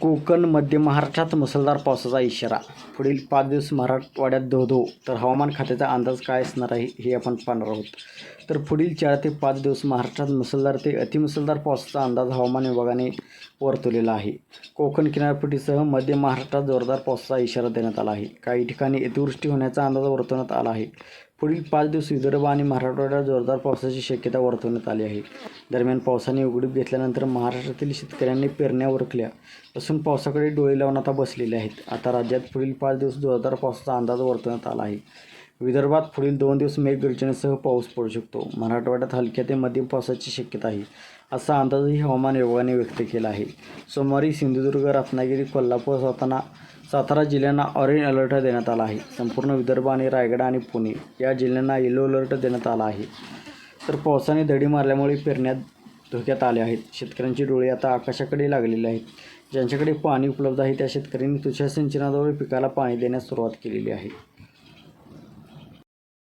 कोकण मध्य महाराष्ट्रात मुसळधार पावसाचा इशारा. पुढील पाच दिवस मराठवाड्यात धो धो तर हवामान खात्याचा अंदाज काय असणार आहे हे आपण पाहणार आहोत. तर पुढील चार ते पाच दिवस महाराष्ट्रात मुसळधार ते अतिमुसळधार पावसाचा अंदाज हवामान विभागाने वर्तवलेला आहे. कोकण किनारपट्टीसह मध्य महाराष्ट्रात जोरदार पावसाचा इशारा देण्यात आला आहे. काही ठिकाणी अतिवृष्टी होण्याचा अंदाज वर्तवण्यात आला आहे. पुढील पाच दिवस विदर्भ आणि मराठवाड्यात जोरदार पावसाची शक्यता वर्तवण्यात आली आहे. दरम्यान पावसाने उघडीप घेतल्यानंतर महाराष्ट्रातील शेतकऱ्यांनी पेरण्या उरकल्या. असून पावसाकडे डोळे लावून आता बसलेले आहेत. आता राज्यात पुढील पाच दिवस जोरदार पावसाचा अंदाज वर्तवण्यात आला आहे. विदर्भात पुढील दोन दिवस मेघगर्जनेसह पाऊस पडू शकतो. मराठवाड्यात हलक्या ते मध्यम पावसाची शक्यता आहे असा अंदाजही हवामान विभागाने व्यक्त केला आहे. सोमवारी सिंधुदुर्ग रत्नागिरी कोल्हापूर सातारा सातारा जिल्ह्यांना ऑरेंज अलर्ट देण्यात आला आहे. संपूर्ण विदर्भ आणि रायगड आणि पुणे या जिल्ह्यांना येलो अलर्ट देण्यात आला आहे. तर पावसाने दडी मारल्यामुळे पेरण्यात धोक्यात आले आहेत. शेतकऱ्यांची डोळे आता आकाशाकडे लागलेले आहेत. ज्यांच्याकडे पाणी उपलब्ध आहे त्या शेतकऱ्यांनी तुषार सिंचनाद्वारे पिकाला पाणी देण्यास सुरुवात केलेली आहे.